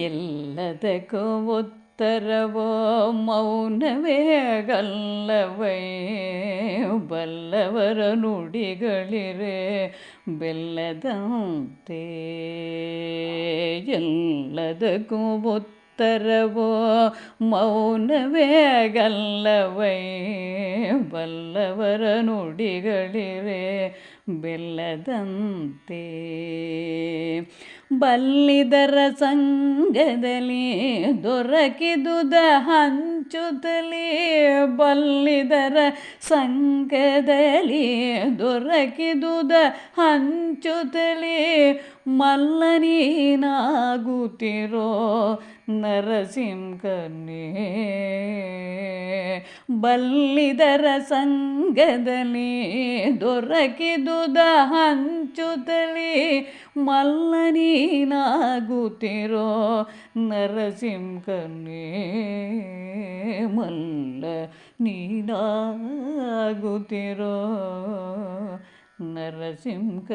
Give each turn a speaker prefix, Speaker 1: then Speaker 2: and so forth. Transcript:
Speaker 1: ಎಲ್ಲದಕ್ಕೂ ಉತ್ತರವೋ ಮೌನವೇ ಗಲ್ಲವೈ ಬಲ್ಲವರ ನುಡಿಗಳಿರೆ ಬೆಲ್ಲದಂತೆ ಎಲ್ಲದಕ್ಕೂ ಉತ್ತರವೋ ಮೌನವೇ ಗಲ್ಲವೈ ಬಲ್ಲವರ ನುಡಿಗಳಿರೆ ಬೆಲ್ಲದಂತೆ ಬಲ್ಲಿದರ ಸಂಘದಲ್ಲಿ ದೊರಕಿದುದ ಹಂಚುತ್ತಲೇ ಬಲ್ಲಿದರ ಸಂಘದಲ್ಲಿ ದೊರಕಿದುದ ಹಂಚುತ್ತಲೇ ಮಲ್ಲನೀನಾಗುತ್ತಿರೋ ನರಸಿಂಹನೇ. ಬಲ್ಲಿದರ ಸಂಘದಲ್ಲಿ ದೊರಕಿದುದ ಹಂಚುತ್ತಲೇ ಮಲ್ಲನೀನಾಗುತ್ತಿರೋ ನರಸಿಂಹನೇ. ಮಲ್ಲ సాగుతిరో నరసింహ